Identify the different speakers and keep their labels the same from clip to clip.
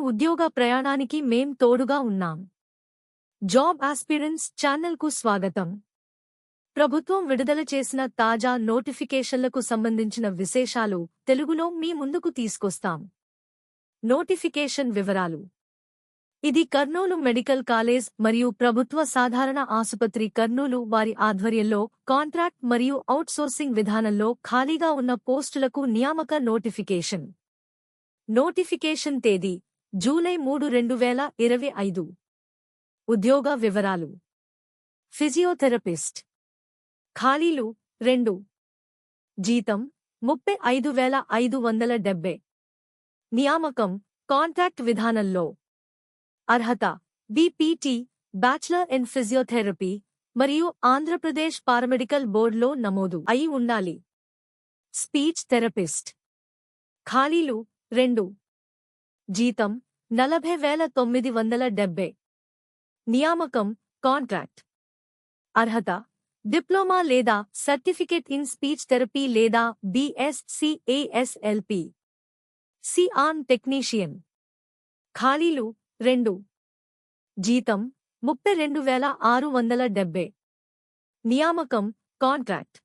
Speaker 1: ఉద్యోగ ప్రయాణానికి మేం తోడుగా ఉన్నాం. జాబ్ ఆస్పిరెన్స్ ఛానల్కు స్వాగతం. ప్రభుత్వం విడుదల చేసిన తాజా నోటిఫికేషన్లకు సంబంధించిన విశేషాలు తెలుగులో మీ ముందుకు తీసుకొస్తాం. నోటిఫికేషన్ వివరాలు. ఇది కర్నూలు మెడికల్ కాలేజ్ మరియు ప్రభుత్వ సాధారణ ఆసుపత్రి కర్నూలు వారి ఆధ్వర్యంలో కాంట్రాక్ట్ మరియు అవుట్సోర్సింగ్ విధానంలో ఖాళీగా ఉన్న పోస్టులకు నియామక నోటిఫికేషన్. నోటిఫికేషన్ తేదీ జూలై మూడు రెండు వేల ఇరవై ఐదు. ఉద్యోగ వివరాలు. ఫిజియోథెరపిస్ట్. ఖాళీలు రెండు. జీతం ముప్పై ఐదు వేల ఐదు వందల డెబ్బై. నియామకం కాంట్రాక్ట్ విధానంలో. అర్హత బీపీటీ బ్యాచిలర్ ఇన్ ఫిజియోథెరపీ మరియు ఆంధ్రప్రదేశ్ పారామెడికల్ బోర్డులో నమోదు అయి ఉండాలి. Speech therapist. ఖాళీలు రెండు. జీతం నలభై వేల తొమ్మిది వందల డెబ్బై. నియామకం కాంట్రాక్ట్ అర్హత డిప్లొమా లేదా సర్టిఫికేట్ ఇన్ స్పీచ్ థెరపీ లేదా బిఎస్సిఏఎస్ఎల్పి సిఆన్ టెక్నీషియన్. ఖాళీలు రెండు. జీతం ముప్పై రెండు వేల ఆరు వందల డెబ్బై. నియామకం కాంట్రాక్ట్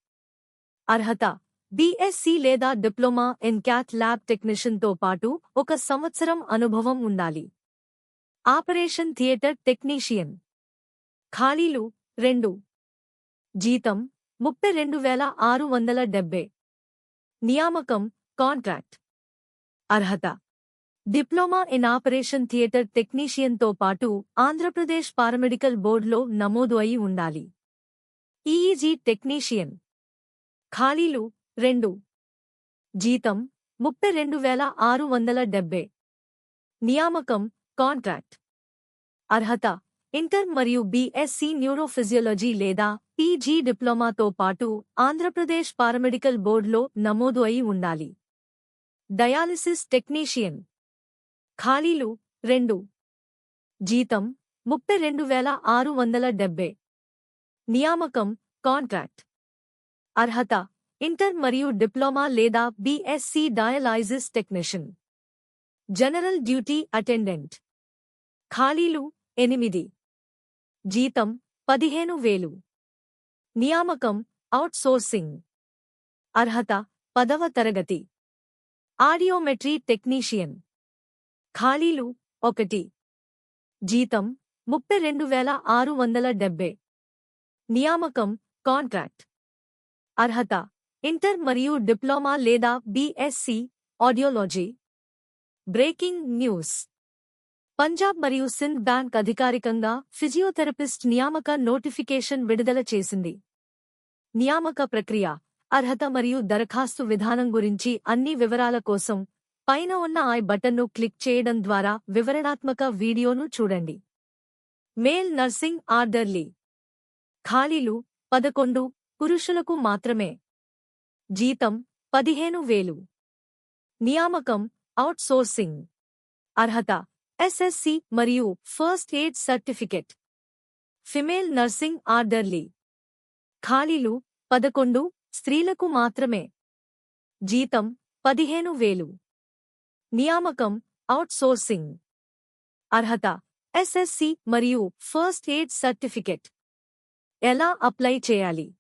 Speaker 1: అర్హత బీఎస్సీ లేదా డిప్లొమా ఇన్ క్యాట్ ల్యాబ్ టెక్నీషియన్తో పాటు ఒక సంవత్సరం అనుభవం ఉండాలి. Operation theatre technician. ఖాళీలు రెండు. జీతం ముప్పై రెండు వేల ఆరు వందల డెబ్బై. నియామకం కాంట్రాక్ట్. అర్హత. డిప్లొమా ఇన్ ఆపరేషన్ థియేటర్ టెక్నీషియన్తో పాటు ఆంధ్రప్రదేశ్ పారామెడికల్ బోర్డులో నమోదు అయి ఉండాలి. EEG technician. ఖాళీలు రెండు. జీతం ముప్పై రెండు వేల ఆరు వందల డెబ్బై నియామకం కాంట్రాక్ట్. అర్హత ఇంటర్ మరియు బీఎస్సీ న్యూరోఫిజియాలజీ లేదా పీజీ డిప్లొమాతో పాటు ఆంధ్రప్రదేశ్ పారామెడికల్ బోర్డులో నమోదు అయి ఉండాలి. Dialysis technician. ఖాళీలు రెండు. జీతం ముప్పై రెండు వేల ఆరు వందల డెబ్బై నియామకం కాంట్రాక్ట్. అర్హత ఇంటర్ మరియు డిప్లొమా లేదా BSc dialysis technician. General duty attendant. ఖాళీలు ఎనిమిది. జీతం పదిహేను వేలు. నియామకం అవుట్సోర్సింగ్. అర్హత పదవ తరగతి. Audiometry technician. ఖాళీలు ఒకటి. జీతం ముప్పై రెండు వేల ఆరు వందల డెబ్బై. నియామకం కాంట్రాక్ట్. అర్హత ఇంటర్ మరియు డిప్లొమా లేదా BSc audiology. Breaking news. Punjab మరియు సింధ్ బ్యాంక్ అధికారికంగా ఫిజియోథెరపిస్ట్ నియామక నోటిఫికేషన్ విడుదల చేసింది. నియామక ప్రక్రియ అర్హత మరియు దరఖాస్తు విధానం గురించి అన్ని వివరాల కోసం పైన ఉన్న ఐ బటన్ను క్లిక్ చేయడం ద్వారా వివరణాత్మక వీడియోను చూడండి. Male nursing orderly. ఖాళీలు పదకొండు పురుషులకు మాత్రమే. జీతం పదిహేను వేలు. నియామకం అవుట్సోర్సింగ్. అర్హత ఎస్ఎస్సి మరియు first aid certificate. Female nursing orderly. ఖాళీలు పదకొండు స్త్రీలకు మాత్రమే. జీతం పదిహేను వేలు. నియామకం అవుట్సోర్సింగ్. అర్హత ఎస్ఎస్సి మరియు ఫస్ట్ ఎయిడ్ సర్టిఫికెట్. ఎలా అప్లై చేయాలి?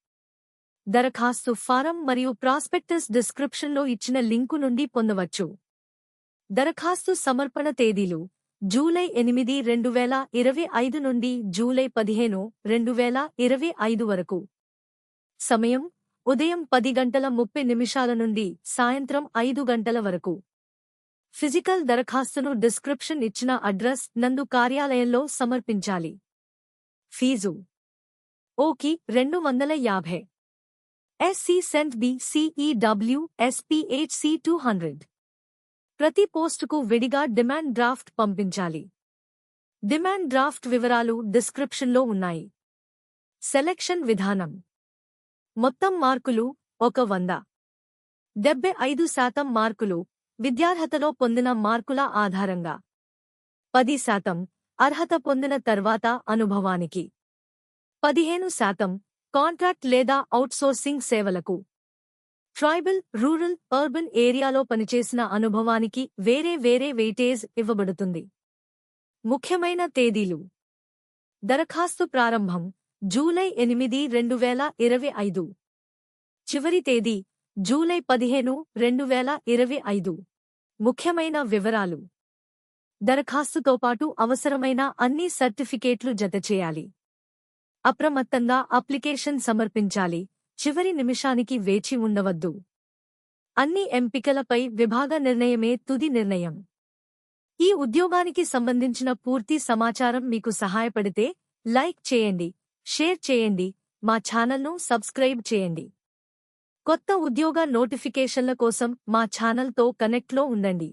Speaker 1: దరఖాస్తు ఫారం మరియు ప్రాస్పెక్టస్ డిస్క్రిప్షన్లో ఇచ్చిన లింకు నుండి పొందవచ్చు. దరఖాస్తు సమర్పణ తేదీలు జూలై ఎనిమిది రెండు వేల ఇరవై ఐదు నుండి జూలై పదిహేను రెండు వేల ఇరవై ఐదు వరకు. సమయం ఉదయం పది గంటల ముప్పై నిమిషాల నుండి సాయంత్రం ఐదు గంటల వరకు. ఫిజికల్ దరఖాస్తును డిస్క్రిప్షన్ ఇచ్చిన అడ్రస్ నందు కార్యాలయంలో సమర్పించాలి. ఫీజు ఓకి రెండు వందల యాభై. ఎస్సీ సెంట్ బి సిఈడబ్ల్యూ ఎస్పీహెచ్సి టూ హండ్రెడ్ ప్రతి పోస్టుకు విడిగా డిమాండ్ డ్రాఫ్ట్ పంపించాలి. డిమాండ్ డ్రాఫ్ట్ వివరాలు డిస్క్రిప్షన్లో ఉన్నాయి. సెలెక్షన్ విధానం. మొత్తం మార్కులు ఒక వంద. డెబ్బై ఐదు శాతం మార్కులు విద్యార్హతలో పొందిన మార్కుల ఆధారంగా. పది శాతం అర్హత పొందిన తర్వాత అనుభవానికి. పదిహేను శాతం కాంట్రాక్ట్ లేదా అవుట్సోర్సింగ్ సేవలకు. ట్రైబల్ రూరల్ అర్బన్ ఏరియాలో పనిచేసిన అనుభవానికి వేరే వేరే వెయిటేజ్ ఇవ్వబడుతుంది. ముఖ్యమైన తేదీలు. దరఖాస్తు ప్రారంభం జూలై ఎనిమిది రెండు వేల ఇరవై ఐదు. చివరి తేదీ జూలై పదిహేను రెండు వేల ఇరవై ఐదు. ముఖ్యమైన వివరాలు. దరఖాస్తుతో పాటు అవసరమైన అన్ని సర్టిఫికేట్లు జతచేయాలి. అప్రమత్తంగా అప్లికేషన్ సమర్పించాలి. చివరి నిమిషానికి వేచి ఉండవద్దు. అన్ని ఎంపికలపై విభాగ నిర్ణయమే తుది నిర్ణయం. ఈ ఉద్యోగానికి సంబంధించిన పూర్తి సమాచారం మీకు సహాయపడితే లైక్ చేయండి షేర్ చేయండి మా ఛానల్ను సబ్స్క్రైబ్ చేయండి. కొత్త ఉద్యోగ నోటిఫికేషన్ల కోసం మా ఛానల్తో కనెక్ట్లో ఉండండి.